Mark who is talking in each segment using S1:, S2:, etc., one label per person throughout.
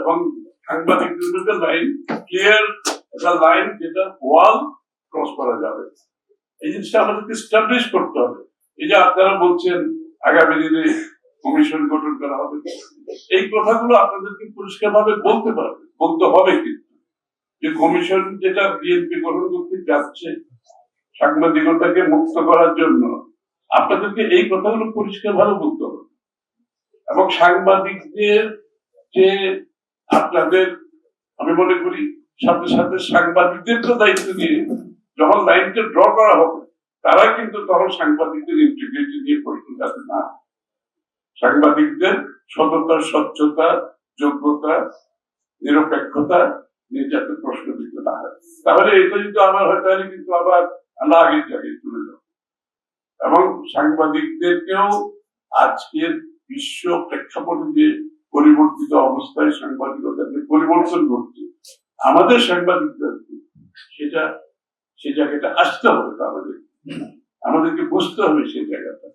S1: এবং সাংবাদিকদের মধ্যে লাইন ক্লিয়ার একটা লাইন যেটা ওয়াল ক্রস করা যাবে। এই জিনিসটা আমাদেরকে স্টাবলিশ করতে হবে। এই যে আপনারা বলছেন, আগামী দিনে কমিশন গঠন করা হবে। এই কথাগুলো আপনাদেরকে পরিষ্কার ভাবে বলতে পারবে, বলতে হবে কিন্তু। যে কমিশন যেটা বিএনপি গঠন করতে যাচ্ছে, সাংবাদিকতাকে মুক্ত করার জন্য, আপনাদেরকে এই কথাগুলো পরিষ্কার ভাবে বলতে হবে। এবং সাংবাদিকদের যে আপনাদের, আমি মনে করি, সাথে সাথে সাংবাদিকদের তো দায়িত্ব নিয়ে যখন লাইনটা ড্র করা হবে তারা কিন্তু তখন সাংবাদিকদের ইন্টিগ্রিটি নিয়ে প্রশ্ন যাবে না। সাংবাদিকদের সততা, স্বচ্ছতা, যোগ্যতা, নিরপেক্ষতা নিয়ে যাতে প্রশ্ন দিতে না হয় তাহলে এটা যদি আমার হয়, তাহলে কিন্তু আবার আমরা আগের জায়গায় চলে যাব। এবং সাংবাদিকদেরকেও আজকের বিশ্ব প্রেক্ষাপটে যে পরিবর্তিত অবস্থায় সাংবাদিকতা যে পরিবর্তন ঘটছে, আমাদের সাংবাদিকদের সেটা, সে জায়গাটা আসতে হবে আমাদের আমাদেরকে বুঝতে হবে সেই জায়গাটা।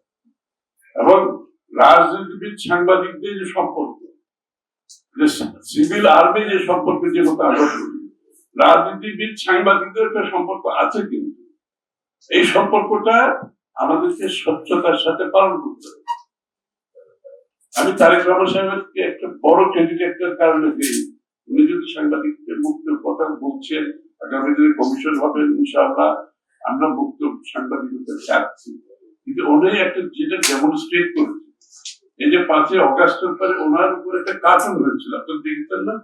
S1: এবং রাজনীতিবিদ সাংবাদিকদের যে সম্পর্ক, যে সিভিল আর্মি যে সম্পর্ক যে কথা আমরা রাজনীতিবিদ সাংবাদিকদের একটা সম্পর্ক আছে কিন্তু। এই সম্পর্কটা আমাদেরকে স্বচ্ছতার সাথে পালন করতে হবে। আমি তারেক রহমান সাহেবকে একটা বড় ক্রেডিট একটা কারণে দিই। উনি যদি সাংবাদিকদের মুক্ত কথা বলছেন, আগামী দিনে কমিশন হবে ইনশাআল্লাহ, আমরা মুক্ত সাংবাদিকতা চাচ্ছি। কিন্তু উনি একটা যেটা ডেমনস্ট্রেট করেছে এই যে পাঁচই অগাস্টের পরে ওনার উপর একটা কার্টুন হয়েছিল, আপনার দেখতেন না?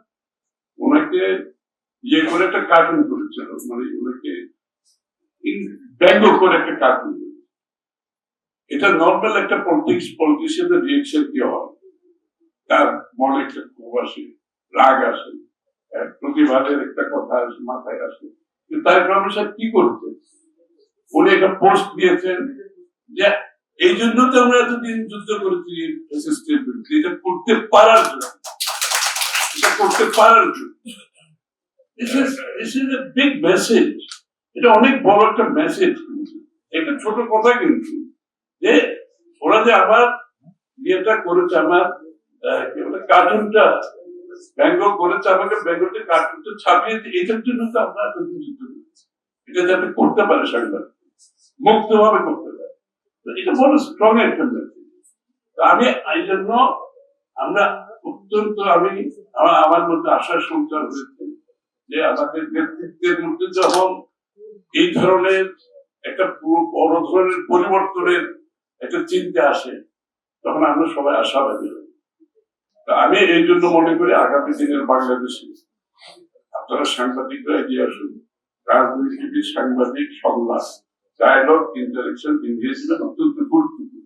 S1: ওনাকে ইয়ে করে একটা কার্টুন করেছিল মানে ওনাকে ব্যঙ্গ করে একটা কার্টুন এটা নর্মাল একটা পলিটিক্স পলিটিশিয়ানের রিয়েকশন কি হয়? তার মনে একটা ক্ষোভ আসে, রাগ আসে প্রতিবাদের একটা কথা আসে, মাথায় আসে। তাই রহমান সাহেব কি করতেন উনি একটা পোস্ট দিয়েছেন যে, এই জন্য তো আমরা এতদিন যুদ্ধ করেছি এটা করতে পারার জন্য। এটা করতে পারার জন্য। Big message. এটা অনেক বড় একটা মেসেজ এটা ছোট কথা কিন্তু। যে ওরা যে আমার ইয়েটা করেছে, আমার কি বলে, কার্টুনটা, ব্যঙ্গ করেছে, আমাকে ব্যঙ্গতে কার্টুনটা ছাপিয়েছে এটার জন্য তো আমরা যুদ্ধ করেছি। এটা যাতে করতে পারে সাংবাদিক। মুক্ত ভাবে করতে পারে। এটা বড় স্ট্রং একটা মেসেজ আমি, এই জন্য আমরা অত্যন্ত, আমি, আমার- মধ্যে আশার সঞ্চার হয়েছে যে আমাদের নেতৃত্বের মধ্যে যখন এই ধরনের একটা বড় ধরনের পরিবর্তনের একটা চিন্তা আসে, তখন আমরা সবাই আশাবাদী আমি এই জন্য মনে করি আগামী দিনের বাংলাদেশে আপনারা সাংবাদিকরা এগিয়ে আসুন। রাজনীতিবিদ, সাংবাদিক সংলাপ ডায়লগ ইন্টারেকশন ইংরেজমেন্ট অত্যন্ত গুরুত্বপূর্ণ।